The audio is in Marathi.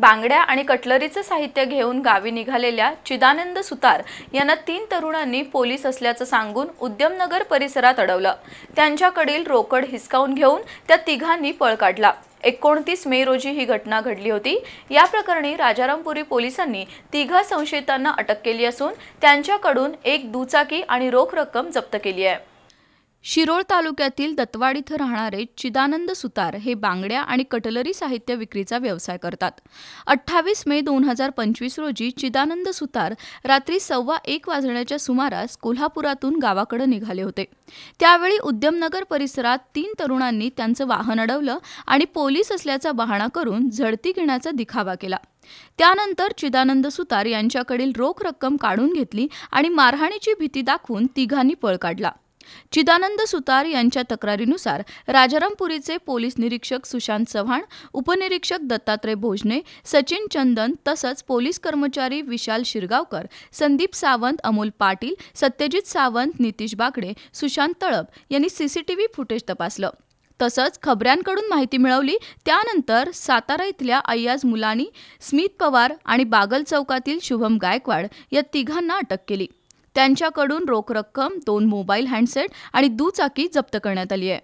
बांगड्या आणि कटलरीचं साहित्य घेऊन गावी निघालेल्या चिदानंद सुतार यांना तीन तरुणांनी पोलीस असल्याचं सांगून उद्यमनगर परिसरात अडवलं. त्यांच्याकडील रोकड हिसकावून घेऊन त्या तिघांनी पळ काढला. एकोणतीस मे रोजी ही घटना घडली होती. या प्रकरणी राजारामपुरी पोलिसांनी तिघा संशयितांना अटक केली असून त्यांच्याकडून एक दुचाकी आणि रोख रक्कम जप्त केली आहे. शिरोळ तालुक्यातील दत्तवाड इथं राहणारे चिदानंद सुतार हे बांगड्या आणि कटलरी साहित्य विक्रीचा व्यवसाय करतात. अठ्ठावीस मे दोन हजार पंचवीस रोजी चिदानंद सुतार रात्री सव्वा एक वाजण्याच्या सुमारास कोल्हापुरातून गावाकडे निघाले होते. त्यावेळी उद्यमनगर परिसरात तीन तरुणांनी त्यांचं वाहन अडवलं आणि पोलीस असल्याचा बहाणा करून झडती घेण्याचा दिखावा केला. त्यानंतर चिदानंद सुतार यांच्याकडील रोख रक्कम काढून घेतली आणि मारहाणीची भीती दाखवून तिघांनी पळ काढला. चिदानंद सुतार यांच्या तक्रारीनुसार राजारामपुरीचे पोलीस निरीक्षक सुशांत चव्हाण उपनिरीक्षक दत्तात्रय भोजने सचिन चंदन तसंच पोलीस कर्मचारी विशाल शिरगावकर संदीप सावंत अमोल पाटील सत्यजित सावंत नितीश बागडे सुशांत तळप यांनी सीसीटीव्ही फुटेज तपासलं. तसंच खबऱ्यांकडून माहिती मिळवली त्यानंतर सातारा इथल्या अय्याज मुलानी स्मित पवार आणि बागल चौकातील शुभम गायकवाड या तिघांना अटक केली. त्यांच्याकडून रोख रक्कम दोन मोबाईल हँडसेट आणि दुचाकी जप्त करण्यात आली आहे.